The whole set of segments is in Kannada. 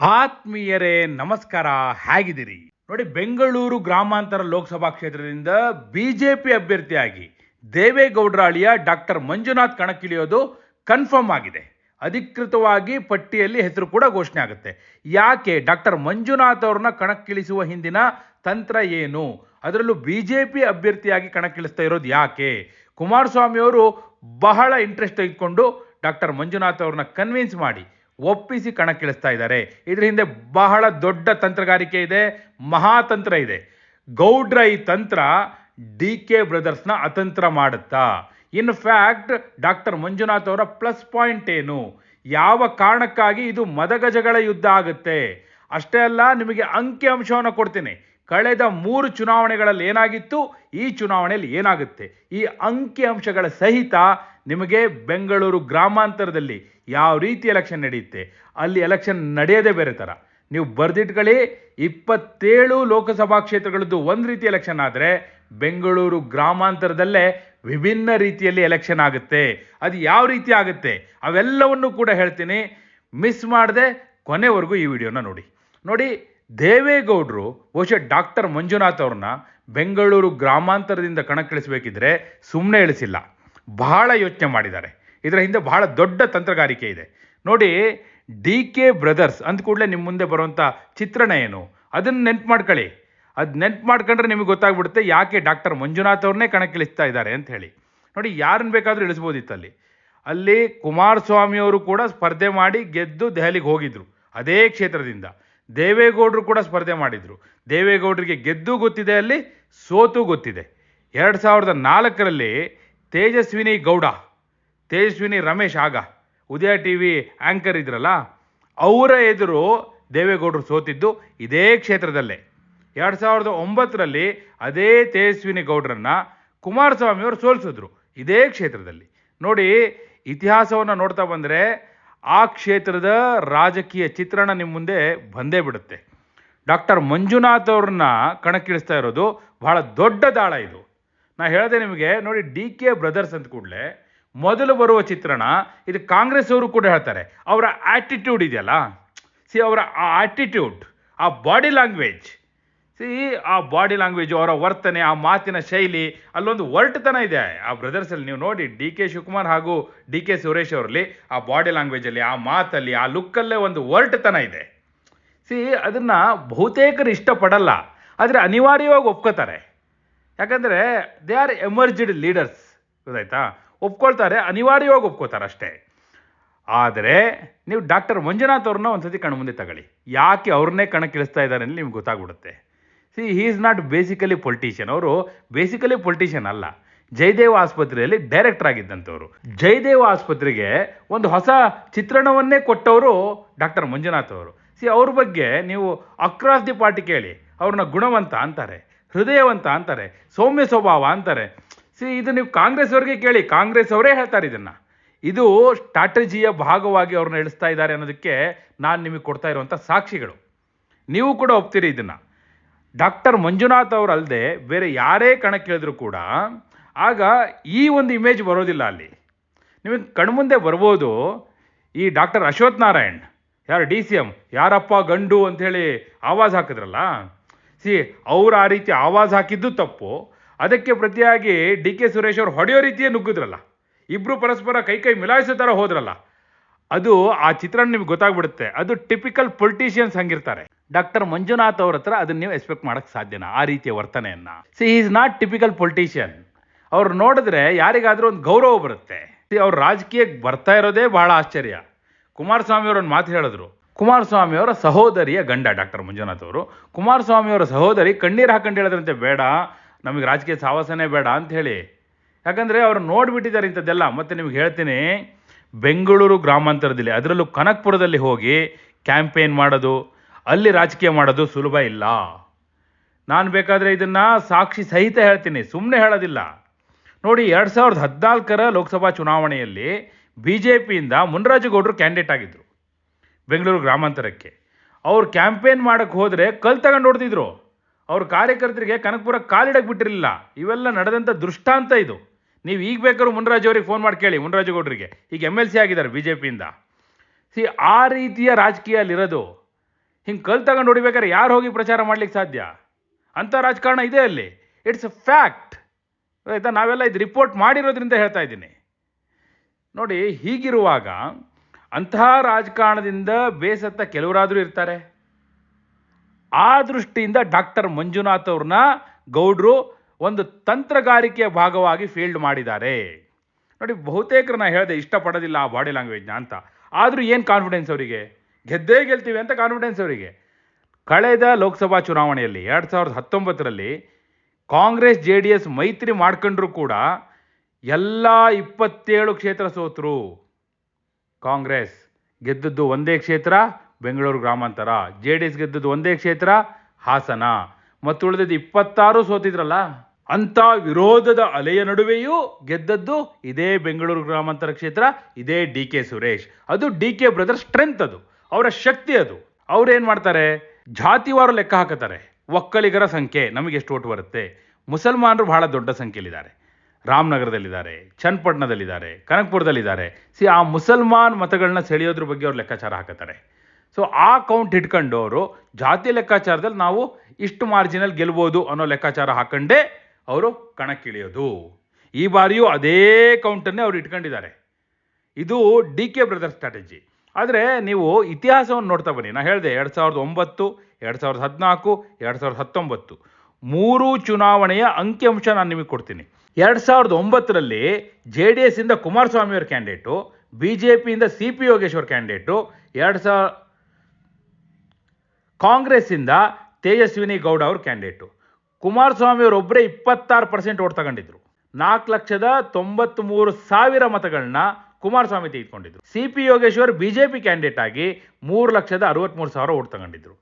ಆತ್ಮೀಯರೇ, ನಮಸ್ಕಾರ. ಹೇಗಿದ್ದೀರಿ? ನೋಡಿ, ಬೆಂಗಳೂರು ಗ್ರಾಮಾಂತರ ಲೋಕಸಭಾ ಕ್ಷೇತ್ರದಿಂದ ಬಿಜೆಪಿ ಅಭ್ಯರ್ಥಿಯಾಗಿ ದೇವೇಗೌಡರ ಅಳಿಯ ಡಾಕ್ಟರ್ ಮಂಜುನಾಥ್ ಕಣಕ್ಕಿಳಿಯೋದು ಕನ್ಫರ್ಮ್ ಆಗಿದೆ. ಅಧಿಕೃತವಾಗಿ ಪಟ್ಟಿಯಲ್ಲಿ ಹೆಸರು ಕೂಡ ಘೋಷಣೆ ಆಗುತ್ತೆ. ಯಾಕೆ ಡಾಕ್ಟರ್ ಮಂಜುನಾಥ್ ಅವ್ರನ್ನ ಕಣಕ್ಕಿಳಿಸುವ ಹಿಂದಿನ ತಂತ್ರ ಏನು? ಅದರಲ್ಲೂ ಬಿಜೆಪಿ ಅಭ್ಯರ್ಥಿಯಾಗಿ ಕಣಕ್ಕಿಳಿಸ್ತಾ ಇರೋದು ಯಾಕೆ? ಕುಮಾರಸ್ವಾಮಿ ಅವರು ಬಹಳ ಇಂಟ್ರೆಸ್ಟ್ ತೆಗೆದುಕೊಂಡು ಡಾಕ್ಟರ್ ಮಂಜುನಾಥ್ ಅವ್ರನ್ನ ಕನ್ವಿನ್ಸ್ ಮಾಡಿ ಒಪ್ಪಿಸಿ ಕಣಕ್ಕಿಳಿಸ್ತಾ ಇದ್ದಾರೆ. ಇದರ ಹಿಂದೆ ಬಹಳ ದೊಡ್ಡ ತಂತ್ರಗಾರಿಕೆ ಇದೆ, ಮಹಾತಂತ್ರ ಇದೆ. ಗೌಡ್ರ ಈ ತಂತ್ರ ಡಿ ಕೆ ಬ್ರದರ್ಸ್ನ ಅತಂತ್ರ ಮಾಡುತ್ತಾ? ಇನ್ ಫ್ಯಾಕ್ಟ್ ಡಾಕ್ಟರ್ ಮಂಜುನಾಥ್ ಅವರ ಪ್ಲಸ್ ಪಾಯಿಂಟ್ ಏನು? ಯಾವ ಕಾರಣಕ್ಕಾಗಿ ಇದು ಮದಗಜಗಳ ಯುದ್ಧ ಆಗುತ್ತೆ? ಅಷ್ಟೇ ಅಲ್ಲ, ನಿಮಗೆ ಅಂಕಿ ಅಂಶವನ್ನು ಕೊಡ್ತೀನಿ. ಕಳೆದ ಮೂರು ಚುನಾವಣೆಗಳಲ್ಲಿ ಏನಾಗಿತ್ತು? ಈ ಚುನಾವಣೆಯಲ್ಲಿ ಏನಾಗುತ್ತೆ? ಈ ಅಂಕಿ ಅಂಶಗಳ ಸಹಿತ ನಿಮಗೆ ಬೆಂಗಳೂರು ಗ್ರಾಮಾಂತರದಲ್ಲಿ ಯಾವ ರೀತಿ ಎಲೆಕ್ಷನ್ ನಡೆಯುತ್ತೆ, ಅಲ್ಲಿ ಎಲೆಕ್ಷನ್ ನಡೆಯೋದೇ ಬೇರೆ ಥರ ನೀವು ಬರೆದಿಟ್ಕೊಳ್ಳಿ, ಇಪ್ಪತ್ತೇಳು ಲೋಕಸಭಾ ಕ್ಷೇತ್ರಗಳದ್ದು ಒಂದು ರೀತಿ ಎಲೆಕ್ಷನ್ ಆದರೆ ಬೆಂಗಳೂರು ಗ್ರಾಮಾಂತರದಲ್ಲೇ ವಿಭಿನ್ನ ರೀತಿಯಲ್ಲಿ ಎಲೆಕ್ಷನ್ ಆಗುತ್ತೆ. ಅದು ಯಾವ ರೀತಿ ಆಗುತ್ತೆ? ಅವೆಲ್ಲವನ್ನು ಕೂಡ ಹೇಳ್ತೀನಿ. ಮಿಸ್ ಮಾಡದೆ ಕೊನೆವರೆಗೂ ಈ ವಿಡಿಯೋನ ನೋಡಿ. ನೋಡಿ, ದೇವೇಗೌಡರು, ಬಹುಶಃ ಡಾಕ್ಟರ್ ಮಂಜುನಾಥ್ ಅವ್ರನ್ನ ಬೆಂಗಳೂರು ಗ್ರಾಮಾಂತರದಿಂದ ಕಣಕ್ಕಿಳಿಸಬೇಕಿದ್ರೆ ಸುಮ್ಮನೆ ಇಳಿಸಿಲ್ಲ. ಬಹಳ ಯೋಚನೆ ಮಾಡಿದ್ದಾರೆ. ಇದರ ಹಿಂದೆ ಬಹಳ ದೊಡ್ಡ ತಂತ್ರಗಾರಿಕೆ ಇದೆ. ನೋಡಿ, ಡಿ ಕೆ ಬ್ರದರ್ಸ್ ಅಂದ ಕೂಡಲೇ ನಿಮ್ಮ ಮುಂದೆ ಬರುವಂಥ ಚಿತ್ರಣ ಏನು? ಅದನ್ನು ನೆನ್ಪು ಮಾಡ್ಕೊಳ್ಳಿ. ಅದು ನೆನ್ಪು ಮಾಡ್ಕೊಂಡ್ರೆ ನಿಮಗೆ ಗೊತ್ತಾಗ್ಬಿಡುತ್ತೆ ಯಾಕೆ ಡಾಕ್ಟರ್ ಮಂಜುನಾಥ್ ಅವ್ರನ್ನೇ ಕಣಕ್ಕಿಳಿಸ್ತಾ ಇದ್ದಾರೆ ಅಂತ ಹೇಳಿ. ನೋಡಿ ಯಾರನ್ನು ಬೇಕಾದರೂ ಇಳಿಸ್ಬೋದಿತ್ತಲ್ಲಿ ಅಲ್ಲಿ ಅಲ್ಲಿ ಕುಮಾರಸ್ವಾಮಿ ಅವರು ಕೂಡ ಸ್ಪರ್ಧೆ ಮಾಡಿ ಗೆದ್ದು ದೆಹಲಿಗೆ ಹೋಗಿದ್ರು. ಅದೇ ಕ್ಷೇತ್ರದಿಂದ. ದೇವೇಗೌಡರು ಕೂಡ ಸ್ಪರ್ಧೆ ಮಾಡಿದರು. ದೇವೇಗೌಡರಿಗೆ ಗೆದ್ದು ಗೊತ್ತಿದೆ ಅಲ್ಲಿ, ಸೋತು ಗೊತ್ತಿದೆ. ಎರಡು ಸಾವಿರದ ನಾಲ್ಕರಲ್ಲಿ ತೇಜಸ್ವಿನಿ ಗೌಡ, ತೇಜಸ್ವಿನಿ ರಮೇಶ್ ಆಗ. ಉದಯ ಟಿ ವಿ ಆ್ಯಂಕರ್ ಇದ್ರಲ್ಲ, ಅವರ ಎದುರು ದೇವೇಗೌಡರು ಸೋತಿದ್ದು ಇದೇ ಕ್ಷೇತ್ರದಲ್ಲೇ. ಎರಡು ಸಾವಿರದ ಒಂಬತ್ತರಲ್ಲಿ ಅದೇ ತೇಜಸ್ವಿನಿ ಗೌಡರನ್ನ ಕುಮಾರಸ್ವಾಮಿ ಅವರು ಸೋಲಿಸಿದ್ರು, ಇದೇ ಕ್ಷೇತ್ರದಲ್ಲಿ. ನೋಡಿ, ಇತಿಹಾಸವನ್ನು ನೋಡ್ತಾ ಬಂದರೆ ಆ ಕ್ಷೇತ್ರದ ರಾಜಕೀಯ ಚಿತ್ರಣ ನಿಮ್ಮ ಮುಂದೆ ಬಂದೇ ಬಿಡುತ್ತೆ. ಡಾಕ್ಟರ್ ಮಂಜುನಾಥ್ ಅವ್ರನ್ನ ಕಣಕ್ಕಿಳಿಸ್ತಾ ಇರೋದು ಬಹಳ ದೊಡ್ಡ ದಾಳ ಇದು. ನಾ ಹೇಳಿದೆ ನಿಮಗೆ, ನೋಡಿ ಡಿ ಕೆ ಬ್ರದರ್ಸ್ ಅಂತ ಕೂಡಲೇ ಮೊದಲು ಬರುವ ಚಿತ್ರಣ ಇದು ಕಾಂಗ್ರೆಸ್ ಅವರು ಕೂಡ ಹೇಳ್ತಾರೆ. ಅವರ ಆಟಿಟ್ಯೂಡ್ ಇದೆಯಲ್ಲ? ಸಿ ಅವರ ಆ ಆಟಿಟ್ಯೂಡ್ ಆ ಬಾಡಿ ಲ್ಯಾಂಗ್ವೇಜ್ ಸಿ ಆ ಬಾಡಿ ಲ್ಯಾಂಗ್ವೇಜ್ ಅವರ ವರ್ತನೆ, ಆ ಮಾತಿನ ಶೈಲಿ, ಅಲ್ಲೊಂದು ಒರಟುತನ ಇದೆ. ಆ ಬ್ರದರ್ಸಲ್ಲಿ ನೀವು ನೋಡಿ ಡಿ ಕೆ ಶಿವಕುಮಾರ್ ಹಾಗೂ ಡಿ ಕೆ ಸುರೇಶ್ ಅವರಲ್ಲಿ ಆ ಬಾಡಿ ಲ್ಯಾಂಗ್ವೇಜಲ್ಲಿ ಆ ಮಾತಲ್ಲಿ, ಆ ಲುಕ್ಕಲ್ಲೇ ಒಂದು ಒರಟುತನ ಇದೆ. ಸಿ ಅದನ್ನು ಬಹುತೇಕರು ಇಷ್ಟಪಡಲ್ಲ. ಆದರೆ ಅನಿವಾರ್ಯವಾಗಿ ಒಪ್ಕೋತಾರೆ. ಯಾಕಂದರೆ ದೇ ಆರ್ ಎಮರ್ಜಿಡ್ ಲೀಡರ್ಸ್ ಗೊತ್ತಾಯ್ತಾ? ಒಪ್ಕೊಳ್ತಾರೆ, ಅನಿವಾರ್ಯವಾಗಿ ಒಪ್ಕೋತಾರೆ ಅಷ್ಟೇ. ಆದರೆ ನೀವು ಡಾಕ್ಟರ್ ಮಂಜುನಾಥ್ ಅವ್ರನ್ನ ಒಂದ್ಸತಿ ಕಣ್ಮುಂದೆ ತಗೊಳ್ಳಿ. ಯಾಕೆ ಅವ್ರನ್ನೇ ಕಣಕ್ಕಿಳಿಸ್ತಾ ಇದ್ದಾರೆ ಅಂತ ನಿಮ್ಗೆ ಗೊತ್ತಾಗ್ಬಿಡುತ್ತೆ. See he is not basically politician ಅವರು ಬೇಸಿಕಲಿ ಪೊಲಿಟಿಷಿಯನ್ ಅಲ್ಲ. ಜಯದೇವ ಆಸ್ಪತ್ರೆಯಲ್ಲಿ ಡೈರೆಕ್ಟರ್ ಆಗಿದ್ದಂಥವ್ರು. ಜಯದೇವ ಆಸ್ಪತ್ರೆಗೆ ಒಂದು ಹೊಸ ಚಿತ್ರಣವನ್ನೇ ಕೊಟ್ಟವರು ಡಾಕ್ಟರ್ ಮಂಜುನಾಥ್ ಅವರು. ಸಿ ಅವ್ರ ಬಗ್ಗೆ ನೀವು ಅಕ್ರಾಸ್ ದಿ ಪಾರ್ಟಿ ಕೇಳಿ. ಅವ್ರನ್ನ ಗುಣವಂತ ಅಂತಾರೆ. ಹೃದಯವಂತ ಅಂತಾರೆ, ಸೌಮ್ಯ ಸ್ವಭಾವ ಅಂತಾರೆ. ಸಿ ಇದು ನೀವು ಕಾಂಗ್ರೆಸ್ ಅವರಿಗೆ ಕೇಳಿ ಕಾಂಗ್ರೆಸ್ ಅವರೇ ಹೇಳ್ತಾರೆ ಇದನ್ನು. ಇದು ಸ್ಟ್ರಾಟಜಿಯ ಭಾಗವಾಗಿ ಅವ್ರನ್ನ ಇಳಿಸ್ತಾ ಇದ್ದಾರೆ ಅನ್ನೋದಕ್ಕೆ ನಾನು ನಿಮಗೆ ಕೊಡ್ತಾ ಇರುವಂಥ ಸಾಕ್ಷಿಗಳು. ನೀವು ಕೂಡ ಒಪ್ತೀರಿ ಇದನ್ನು. ಡಾಕ್ಟರ್ ಮಂಜುನಾಥ್ ಅವರಲ್ಲದೆ ಬೇರೆ ಯಾರೇ ಕಣಕ್ಕಿಳಿದ್ರು ಕೂಡ ಆಗ ಈ ಒಂದು ಇಮೇಜ್ ಬರೋದಿಲ್ಲ ಅಲ್ಲಿ. ನಿಮಗೆ ಕಣ್ಮುಂದೆ ಬರ್ಬೋದು ಈ ಡಾಕ್ಟರ್ ಅಶ್ವಥ್ ನಾರಾಯಣ್, ಯಾರು ಡಿ ಸಿ ಎಂ ಯಾರಪ್ಪ ಗಂಡು ಅಂಥೇಳಿ ಆವಾಜ್ ಹಾಕಿದ್ರಲ್ಲ ಸಿ, ಅವ್ರು ಆ ರೀತಿ ಆವಾಜ್ ಹಾಕಿದ್ದು ತಪ್ಪು. ಅದಕ್ಕೆ ಪ್ರತಿಯಾಗಿ ಡಿ ಕೆ ಸುರೇಶ್ ಅವರು ಹೊಡೆಯೋ ರೀತಿಯೇ ನುಗ್ಗಿದ್ರಲ್ಲ. ಇಬ್ಬರು ಪರಸ್ಪರ ಕೈ ಕೈ ಮಿಲಾಯಿಸೋ ಥರ ಹೋದ್ರಲ್ಲ. ಅದು ಆ ಚಿತ್ರಣ ನಿಮ್ಗೆ ಗೊತ್ತಾಗ್ಬಿಡುತ್ತೆ. ಅದು ಟಿಪಿಕಲ್ ಪೊಲಿಟಿಷಿಯನ್ಸ್ ಹಂಗಿರ್ತಾರೆ. ಡಾಕ್ಟರ್ ಮಂಜುನಾಥ್ ಅವ್ರ ಹತ್ರ ಅದನ್ನ ನೀವು ಎಕ್ಸ್ಪೆಕ್ಟ್ ಮಾಡೋಕ್ಕೆ ಸಾಧ್ಯನಾ? ಆ ರೀತಿಯ ವರ್ತನೆಯನ್ನ. See is not typical politician ಅವ್ರು ನೋಡಿದ್ರೆ ಯಾರಿಗಾದರೂ ಒಂದು ಗೌರವ ಬರುತ್ತೆ. ಅವ್ರು ರಾಜಕೀಯಕ್ಕೆ ಬರ್ತಾ ಇರೋದೇ ಬಹಳ ಆಶ್ಚರ್ಯ. ಕುಮಾರಸ್ವಾಮಿ ಅವರು ಒಂದು ಮಾತು ಹೇಳಿದ್ರು. ಕುಮಾರಸ್ವಾಮಿ ಅವರ ಸಹೋದರಿಯ ಗಂಡ ಡಾಕ್ಟರ್ ಮಂಜುನಾಥ್ ಅವರು. ಕುಮಾರಸ್ವಾಮಿಯವರ ಸಹೋದರಿ ಕಣ್ಣೀರು ಹಾಕೊಂಡು ಹೇಳಿದ್ರಂತೆ, ಬೇಡ, ನಮಗೆ ರಾಜಕೀಯ ಸಾಹಸನೇ ಬೇಡ ಅಂತ ಹೇಳಿ. ಯಾಕಂದರೆ ಅವರು ನೋಡಿಬಿಟ್ಟಿದ್ದಾರೆ ಇಂಥದ್ದೆಲ್ಲ. ಮತ್ತೆ ನಿಮ್ಗೆ ಹೇಳ್ತೀನಿ, ಬೆಂಗಳೂರು ಗ್ರಾಮಾಂತರದಲ್ಲಿ, ಅದರಲ್ಲೂ ಕನಕ್ಪುರದಲ್ಲಿ ಹೋಗಿ ಕ್ಯಾಂಪೇನ್ ಮಾಡೋದು, ಅಲ್ಲಿ ರಾಜಕೀಯ ಮಾಡೋದು ಸುಲಭ ಇಲ್ಲ. ನಾನು ಬೇಕಾದರೆ ಇದನ್ನು ಸಾಕ್ಷಿ ಸಹಿತ ಹೇಳ್ತೀನಿ ಸುಮ್ಮನೆ ಹೇಳೋದಿಲ್ಲ. ನೋಡಿ, ಎರಡು ಸಾವಿರದ ಹದಿನಾಲ್ಕರ ಲೋಕಸಭಾ ಚುನಾವಣೆಯಲ್ಲಿ ಬಿ ಜೆ ಪಿಯಿಂದ ಮುನ್ರಾಜಗೌಡರು ಕ್ಯಾಂಡಿಡೇಟ್ ಆಗಿದ್ದರು ಬೆಂಗಳೂರು ಗ್ರಾಮಾಂತರಕ್ಕೆ. ಅವ್ರು ಕ್ಯಾಂಪೇನ್ ಮಾಡೋಕ್ಕೆ ಹೋದರೆ ಕಲ್ ತಗೊಂಡು ಹೊಡೆದಿದ್ರು. ಅವ್ರ ಕಾರ್ಯಕರ್ತರಿಗೆ ಕನಕಪುರ ಕಾಲಿಡಕ್ಕೆ ಬಿಟ್ಟಿರಲಿಲ್ಲ. ಇವೆಲ್ಲ ನಡೆದಂಥ ದೃಷ್ಟಾಂತ ಇದು. ನೀವು ಈಗ ಬೇಕಾದ್ರೂ ಮುನ್ರಾಜ್ ಅವ್ರಿಗೆ ಫೋನ್ ಮಾಡಿ ಕೇಳಿ ಮುನ್ರಾಜಗೌಡರಿಗೆ ಈಗ ಎಂ ಎಲ್ ಸಿ ಆಗಿದ್ದಾರೆ ಬಿ ಜೆ ಪಿಯಿಂದ ಸಿ, ಆ ರೀತಿಯ ರಾಜಕೀಯ ಅಲ್ಲಿರೋದು ಹಿಂಗೆ ಕಲ್ ತಗೊಂಡು ಹೊಡಿಬೇಕಾದ್ರೆ ಯಾರು ಹೋಗಿ ಪ್ರಚಾರ ಮಾಡ್ಲಿಕ್ಕೆ ಸಾಧ್ಯ? ಅಂಥ ರಾಜಕಾರಣ ಇದೆ ಅಲ್ಲಿ. ಇಟ್ಸ್ ಅ ಫ್ಯಾಕ್ಟ್ ಆಯಿತಾ? ನಾವೆಲ್ಲ ಇದು ರಿಪೋರ್ಟ್ ಮಾಡಿರೋದ್ರಿಂದ ಹೇಳ್ತಾ ಇದ್ದೀನಿ. ನೋಡಿ, ಹೀಗಿರುವಾಗ ಅಂತಹ ರಾಜಕಾರಣದಿಂದ ಬೇಸತ್ತ ಕೆಲವರಾದರೂ ಇರ್ತಾರೆ. ಆ ದೃಷ್ಟಿಯಿಂದ ಡಾಕ್ಟರ್ ಮಂಜುನಾಥ್ ಅವ್ರನ್ನ ಗೌಡ್ರು ಒಂದು ತಂತ್ರಗಾರಿಕೆಯ ಭಾಗವಾಗಿ ಫೀಲ್ಡ್ ಮಾಡಿದ್ದಾರೆ. ನೋಡಿ ಬಹುತೇಕರು ನಾನು ಹೇಳಿದೆ ಇಷ್ಟಪಡೋದಿಲ್ಲ ಆ ಬಾಡಿ ಲ್ಯಾಂಗ್ವೇಜ್ನ ಅಂತ. ಆದರೂ ಏನು ಕಾನ್ಫಿಡೆನ್ಸ್ ಅವರಿಗೆ? ಗೆದ್ದೇ ಗೆಲ್ತೀವಿ ಅಂತ ಕಾನ್ಫಿಡೆನ್ಸ್ ಅವರಿಗೆ. ಕಳೆದ ಲೋಕಸಭಾ ಚುನಾವಣೆಯಲ್ಲಿ ಎರಡು ಸಾವಿರದ ಹತ್ತೊಂಬತ್ತರಲ್ಲಿ ಕಾಂಗ್ರೆಸ್, ಜೆ ಡಿ ಎಸ್ ಮೈತ್ರಿ ಮಾಡ್ಕೊಂಡ್ರೂ ಕೂಡ ಎಲ್ಲ ಇಪ್ಪತ್ತೇಳು ಕ್ಷೇತ್ರ ಸೋತರು. ಕಾಂಗ್ರೆಸ್ ಗೆದ್ದದ್ದು ಒಂದೇ ಕ್ಷೇತ್ರ, ಬೆಂಗಳೂರು ಗ್ರಾಮಾಂತರ. ಜೆ ಡಿ ಎಸ್ ಗೆದ್ದದ್ದು ಒಂದೇ ಕ್ಷೇತ್ರ, ಹಾಸನ. ಮತ್ತು ಉಳಿದಿದ್ದು ಇಪ್ಪತ್ತಾರು ಸೋತಿದ್ರಲ್ಲ, ಅಂಥ ವಿರೋಧದ ಅಲೆಯ ನಡುವೆಯೂ ಗೆದ್ದದ್ದು ಇದೇ ಬೆಂಗಳೂರು ಗ್ರಾಮಾಂತರ ಕ್ಷೇತ್ರ, ಇದೇ ಡಿ ಕೆ ಸುರೇಶ್. ಅದು ಡಿ ಕೆ ಬ್ರದರ್ ಸ್ಟ್ರೆಂತ್ ಅದು, ಅವರ ಶಕ್ತಿ ಅದು. ಅವ್ರೇನು ಮಾಡ್ತಾರೆ? ಜಾತಿವಾರು ಲೆಕ್ಕ ಹಾಕುತ್ತಾರೆ. ಒಕ್ಕಲಿಗರ ಸಂಖ್ಯೆ ನಮಗೆ ಎಷ್ಟು ಓಟ್ ಬರುತ್ತೆ? ಮುಸಲ್ಮಾನರು ಬಹಳ ದೊಡ್ಡ ಸಂಖ್ಯೆಯಲ್ಲಿದ್ದಾರೆ. ರಾಮನಗರದಲ್ಲಿದ್ದಾರೆ, ಚನ್ನಪಟ್ಟಣದಲ್ಲಿದ್ದಾರೆ, ಕನಕಪುರದಲ್ಲಿದ್ದಾರೆ. ಸಿ ಆ ಮುಸಲ್ಮಾನ್ ಮತಗಳನ್ನ ಸೆಳೆಯೋದ್ರ ಬಗ್ಗೆ ಅವ್ರು ಲೆಕ್ಕಾಚಾರ ಹಾಕುತ್ತಾರೆ. ಸೊ ಆ ಕೌಂಟ್ ಇಟ್ಕೊಂಡು ಅವರು ಜಾತಿ ಲೆಕ್ಕಾಚಾರದಲ್ಲಿ ನಾವು ಇಷ್ಟು ಮಾರ್ಜಿನಲ್ ಗೆಲ್ಬೋದು ಅನ್ನೋ ಲೆಕ್ಕಾಚಾರ ಹಾಕೊಂಡೇ ಅವರು ಕಣಕ್ಕಿಳಿಯೋದು. ಈ ಬಾರಿಯೂ ಅದೇ ಕೌಂಟನ್ನೇ ಅವ್ರು ಇಟ್ಕೊಂಡಿದ್ದಾರೆ. ಇದು ಡಿ ಕೆ ಬ್ರದರ್ ಸ್ಟ್ರಾಟಜಿ ಆದರೆ ನೀವು ಇತಿಹಾಸವನ್ನು ನೋಡ್ತಾ ಬನ್ನಿ. ನಾನು ಹೇಳಿದೆ ಎರಡು ಸಾವಿರದ ಒಂಬತ್ತು, ಎರಡು ಸಾವಿರದ ಹದಿನಾಲ್ಕು, ಎರಡು ಸಾವಿರದ ಹತ್ತೊಂಬತ್ತು. ಮೂರು ಚುನಾವಣೆಯ ಅಂಕಿಅಂಶ ನಾನು ನಿಮಗೆ ಕೊಡ್ತೀನಿ. ಎರಡು ಸಾವಿರದ ಒಂಬತ್ತರಲ್ಲಿ ಜೆ ಡಿ ಎಸ್ಸಿಂದ ಕುಮಾರಸ್ವಾಮಿ ಅವರ ಕ್ಯಾಂಡಿಡೇಟು, ಬಿ ಜೆ ಪಿಯಿಂದ ಸಿ ಪಿ ಯೋಗೇಶ್ವರ್ ಕ್ಯಾಂಡಿಡೇಟು, ಎರಡು ಸಾವಿರ ಕಾಂಗ್ರೆಸ್ಸಿಂದ ತೇಜಸ್ವಿನಿ ಗೌಡ ಅವ್ರ ಕ್ಯಾಂಡಿಡೇಟು. ಕುಮಾರಸ್ವಾಮಿ ಅವರೊಬ್ಬರೇ ಇಪ್ಪತ್ತಾರು ಪರ್ಸೆಂಟ್ ಓಟ್ ತಗೊಂಡಿದ್ರು. ನಾಲ್ಕು ಲಕ್ಷದ ತೊಂಬತ್ತ್ಮೂರು ಸಾವಿರ ಮತಗಳನ್ನ Kumaraswamy ತೆಗೆದುಕೊಂಡಿದ್ರು. C P Yogeshwar B J P candidate ಆಗಿ ಮೂರು ಲಕ್ಷದ ಅರವತ್ತ್ಮೂರು ಸಾವಿರ ಓಟ್ ತಗೊಂಡಿದ್ರು.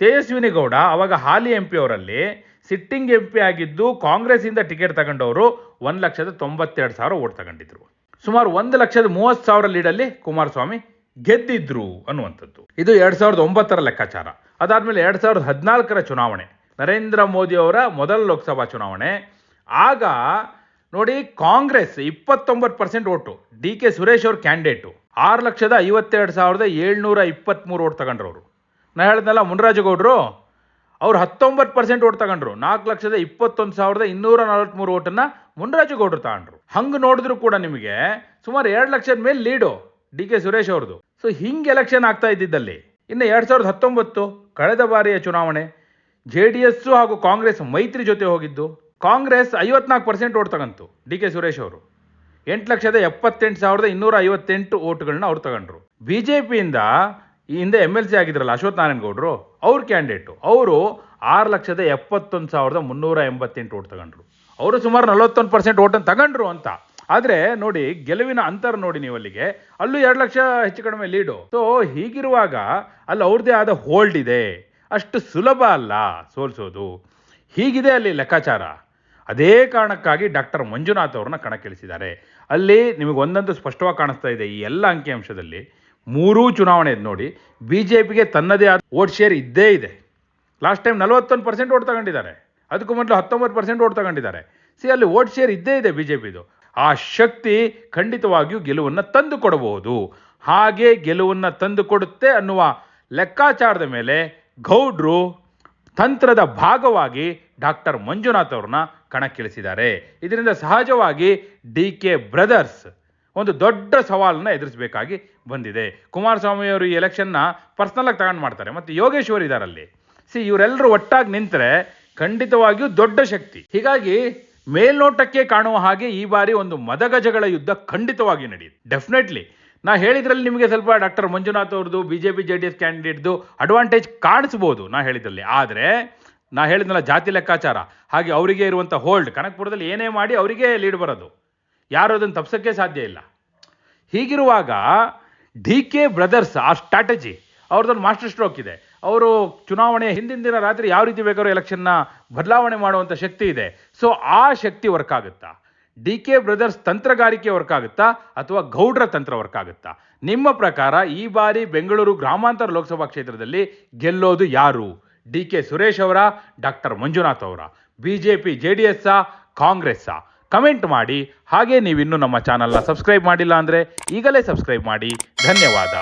ತೇಜಸ್ವಿನಿ ಗೌಡ ಅವಾಗ ಹಾಲಿ ಎಂ ಪಿ ಅವರಲ್ಲಿ ಸಿಟ್ಟಿಂಗ್ ಎಂ ಪಿ ಆಗಿದ್ದು ಕಾಂಗ್ರೆಸ್ಸಿಂದ ಟಿಕೆಟ್ ತಗೊಂಡವರು ಒಂದು ಲಕ್ಷದ ತೊಂಬತ್ತೆರಡು ಸಾವಿರ ಓಟ್ ತಗೊಂಡಿದ್ರು. ಸುಮಾರು ಒಂದು ಲಕ್ಷದ ಮೂವತ್ತು ಸಾವಿರ ಲೀಡಲ್ಲಿ ಕುಮಾರಸ್ವಾಮಿ ಗೆದ್ದಿದ್ರು ಅನ್ನುವಂಥದ್ದು. ಇದು ಎರಡು ಸಾವಿರದ ಒಂಬತ್ತರ ಲೆಕ್ಕಾಚಾರ. ಅದಾದಮೇಲೆ ಎರಡು ಸಾವಿರದ ಹದಿನಾಲ್ಕರ ಚುನಾವಣೆ. ನರೇಂದ್ರ ಮೋದಿ ಅವರ ಮೊದಲ ಲೋಕಸಭಾ ಚುನಾವಣೆ. ಆಗ ನೋಡಿ ಕಾಂಗ್ರೆಸ್ ಇಪ್ಪತ್ತೊಂಬತ್ತು percent vote D K Suresh ಅವ್ರ ಕ್ಯಾಂಡಿಡೇಟು. ಆರು ಲಕ್ಷದ ಐವತ್ತೆರಡು ಸಾವಿರದ ಏಳ್ನೂರ ಇಪ್ಪತ್ತ್ಮೂರು ಓಟ್ ತಗೊಂಡ್ರವರು. ನಾ ಹೇಳಿದ್ನಲ್ಲ ಮುನರಾಜಗೌಡರು ಅವ್ರು ಹತ್ತೊಂಬತ್ತು ಪರ್ಸೆಂಟ್ ಓಟ್ ತಗೊಂಡ್ರು. ನಾಲ್ಕು ಲಕ್ಷದ ಇಪ್ಪತ್ತೊಂದು ಸಾವಿರದ ಇನ್ನೂರ ನಲವತ್ತ್ಮೂರು ಓಟನ್ನು ಮುನರಾಜಗೌಡರು ತಗೊಂಡ್ರು. ಹಂಗೆ ನೋಡಿದ್ರು ಕೂಡ ನಿಮಗೆ ಸುಮಾರು ಎರಡು ಲಕ್ಷದ ಮೇಲೆ ಲೀಡು ಡಿ ಕೆ ಸುರೇಶ್ ಅವ್ರದ್ದು ಸೊ ಹಿಂಗೆ ಎಲೆಕ್ಷನ್ ಆಗ್ತಾ ಇದ್ದಿದ್ದಲ್ಲಿ, ಇನ್ನು ಎರಡು ಸಾವಿರದ ಹತ್ತೊಂಬತ್ತು, ಕಳೆದ ಬಾರಿಯ ಚುನಾವಣೆ ಜೆ ಡಿ ಎಸ್ಸು ಹಾಗೂ ಕಾಂಗ್ರೆಸ್ ಮೈತ್ರಿ ಜೊತೆ ಹೋಗಿದ್ದು. ಕಾಂಗ್ರೆಸ್ ಐವತ್ನಾಲ್ಕು ಪರ್ಸೆಂಟ್ ಓಟ್ ತಗಂತು ಡಿ ಕೆ ಸುರೇಶ್ ಅವರು. ಎಂಟು ಲಕ್ಷದ ಎಪ್ಪತ್ತೆಂಟು ಸಾವಿರದ ಇನ್ನೂರ ಐವತ್ತೆಂಟು ಓಟ್ಗಳನ್ನ ಅವ್ರು ತಗೊಂಡ್ರು. ಬಿ ಜೆ ಪಿಯಿಂದ ಈ ಹಿಂದೆ ಎಂ ಎಲ್ ಸಿ ಆಗಿದ್ರಲ್ಲ, ಅಶ್ವಥ್ ನಾರಾಯಣ ಗೌಡರು ಅವ್ರ ಕ್ಯಾಂಡಿಡೇಟು. ಅವರು ಆರು ಲಕ್ಷದ ಎಪ್ಪತ್ತೊಂದು ಸಾವಿರದ ಮುನ್ನೂರ ಎಂಬತ್ತೆಂಟು ಓಟ್ ತಗೊಂಡ್ರು. ಅವರು ಸುಮಾರು ನಲವತ್ತೊಂದು ಪರ್ಸೆಂಟ್ ಓಟನ್ನು ತಗೊಂಡ್ರು ಅಂತ. ಆದರೆ ನೋಡಿ, ಗೆಲುವಿನ ಅಂತರ ನೋಡಿ ನೀವು ಅಲ್ಲಿಗೆ ಅಲ್ಲೂ ಎರಡು ಲಕ್ಷ ಹೆಚ್ಚು ಕಡಿಮೆ ಲೀಡು. ಸೊ ಹೀಗಿರುವಾಗ ಅಲ್ಲಿ ಅವ್ರದ್ದೇ ಆದ ಹೋಲ್ಡ್ ಇದೆ. ಅಷ್ಟು ಸುಲಭ ಅಲ್ಲ ಸೋಲ್ಸೋದು. ಹೀಗಿದೆ ಅಲ್ಲಿ ಲೆಕ್ಕಾಚಾರ. ಅದೇ ಕಾರಣಕ್ಕಾಗಿ ಡಾಕ್ಟರ್ ಮಂಜುನಾಥ್ ಅವ್ರನ್ನ ಕಣಕ್ಕಿಳಿಸಿದ್ದಾರೆ. ಅಲ್ಲಿ ನಿಮಗೆ ಒಂದಂತೂ ಸ್ಪಷ್ಟವಾಗಿ ಕಾಣಿಸ್ತಾ ಇದೆ ಈ ಎಲ್ಲ ಅಂಕಿಅಂಶದಲ್ಲಿ. ಮೂರೂ ಚುನಾವಣೆ ನೋಡಿ ಬಿ ಜೆ ಪಿಗೆ ತನ್ನದೇ ಆದ ವೋಟ್ ಶೇರ್ ಇದ್ದೇ ಇದೆ. ಲಾಸ್ಟ್ ಟೈಮ್ ನಲವತ್ತೊಂದು ಪರ್ಸೆಂಟ್ ಓಟ್ ತಗೊಂಡಿದ್ದಾರೆ. ಅದಕ್ಕೂ ಮೊದಲು ಹತ್ತೊಂಬತ್ತು ಪರ್ಸೆಂಟ್ ಓಟ್ ತಗೊಂಡಿದ್ದಾರೆ. ಸಿ ಅಲ್ಲಿ ವೋಟ್ ಶೇರ್ ಇದ್ದೇ ಇದೆ ಬಿ ಜೆ ಪಿದು ಆ ಶಕ್ತಿ ಖಂಡಿತವಾಗಿಯೂ ಗೆಲುವನ್ನು ತಂದು ಕೊಡಬಹುದು. ಹಾಗೆ ಗೆಲುವನ್ನು ತಂದು ಕೊಡುತ್ತೆ ಅನ್ನುವ ಲೆಕ್ಕಾಚಾರದ ಮೇಲೆ ಗೌಡ್ರು ತಂತ್ರದ ಭಾಗವಾಗಿ ಡಾಕ್ಟರ್ ಮಂಜುನಾಥ್ ಅವ್ರನ್ನ ಕಣಕ್ಕಿಳಿಸಿದ್ದಾರೆ. ಇದರಿಂದ ಸಹಜವಾಗಿ ಡಿ ಕೆ ಬ್ರದರ್ಸ್ ಒಂದು ದೊಡ್ಡ ಸವಾಲನ್ನ ಎದುರಿಸಬೇಕಾಗಿ ಬಂದಿದೆ. ಕುಮಾರಸ್ವಾಮಿಯವರು ಈ ಎಲೆಕ್ಷನ್ನ ಪರ್ಸ್ನಲಾಗಿ ತಗೊಂಡು ಮಾಡ್ತಾರೆ. ಮತ್ತು ಯೋಗೇಶ್ವರ್ ಇದಾರಲ್ಲಿ. ಸಿ ಇವರೆಲ್ಲರೂ ಒಟ್ಟಾಗಿ ನಿಂತರೆ ಖಂಡಿತವಾಗಿಯೂ ದೊಡ್ಡ ಶಕ್ತಿ. ಹೀಗಾಗಿ ಮೇಲ್ನೋಟಕ್ಕೆ ಕಾಣುವ ಹಾಗೆ ಈ ಬಾರಿ ಒಂದು ಮದಗಜಗಳ ಯುದ್ಧ ಖಂಡಿತವಾಗಿ ನಡೆಯುತ್ತೆ ಡೆಫಿನೆಟ್ಲಿ ನಾ ಹೇಳಿದ್ರಲ್ಲಿ ನಿಮಗೆ ಸ್ವಲ್ಪ ಡಾಕ್ಟರ್ ಮಂಜುನಾಥ್ ಅವ್ರದ್ದು B J P J D S ಕ್ಯಾಂಡಿಡೇಟ್ದು advantage ಕಾಣಿಸ್ಬೋದು ನಾ ಹೇಳಿದ್ರಲ್ಲಿ. ಆದರೆ ನಾ ಹೇಳಿದ್ನಲ್ಲ ಜಾತಿ ಲೆಕ್ಕಾಚಾರ. ಹಾಗೆ ಅವರಿಗೆ ಇರುವಂಥ ಹೋಲ್ಡ್ ಕನಕಪುರದಲ್ಲಿ ಏನೇ ಮಾಡಿ ಅವರಿಗೆ ಲೀಡ್ ಬರೋದು. ಯಾರು ಅದನ್ನು ತಪ್ಸೋಕ್ಕೆ ಸಾಧ್ಯ ಇಲ್ಲ. ಹೀಗಿರುವಾಗ ಡಿ ಕೆ ಬ್ರದರ್ಸ್ ಆ ಸ್ಟ್ರಾಟಜಿ ಅವ್ರದ್ದೊಂದು ಮಾಸ್ಟರ್ ಸ್ಟ್ರೋಕ್ ಇದೆ. ಅವರು ಚುನಾವಣೆ ಹಿಂದಿನ ದಿನ ರಾತ್ರಿ ಯಾವ ರೀತಿ ಬೇಕಾದ್ರೂ ಎಲೆಕ್ಷನ್ನ ಬದಲಾವಣೆ ಮಾಡುವಂಥ ಶಕ್ತಿ ಇದೆ. ಸೊ ಆ ಶಕ್ತಿ ವರ್ಕ್ ಆಗುತ್ತಾ? ಡಿ ಕೆ ಬ್ರದರ್ಸ್ ತಂತ್ರಗಾರಿಕೆ ವರ್ಕ್ ಆಗುತ್ತಾ? ಅಥವಾ ಗೌಡ್ರ ತಂತ್ರ ವರ್ಕ್ ಆಗುತ್ತಾ? ನಿಮ್ಮ ಪ್ರಕಾರ ಈ ಬಾರಿ ಬೆಂಗಳೂರು ಗ್ರಾಮಾಂತರ ಲೋಕಸಭಾ ಕ್ಷೇತ್ರದಲ್ಲಿ ಗೆಲ್ಲೋದು ಯಾರು? ಡಿ ಕೆ ಸುರೇಶ್ ಅವರ, ಡಾಕ್ಟರ್ ಮಂಜುನಾಥ್ ಅವರ? B J P J D ಎಸ್ಸಾ ಕಾಂಗ್ರೆಸ್ಸಾ ಕಮೆಂಟ್ ಮಾಡಿ. ಹಾಗೆ ನೀವಿನ್ನೂ ನಮ್ಮ ಚಾನಲ್ನ ಸಬ್ಸ್ಕ್ರೈಬ್ ಮಾಡಿಲ್ಲ ಅಂದರೆ ಈಗಲೇ ಸಬ್ಸ್ಕ್ರೈಬ್ ಮಾಡಿ. ಧನ್ಯವಾದ.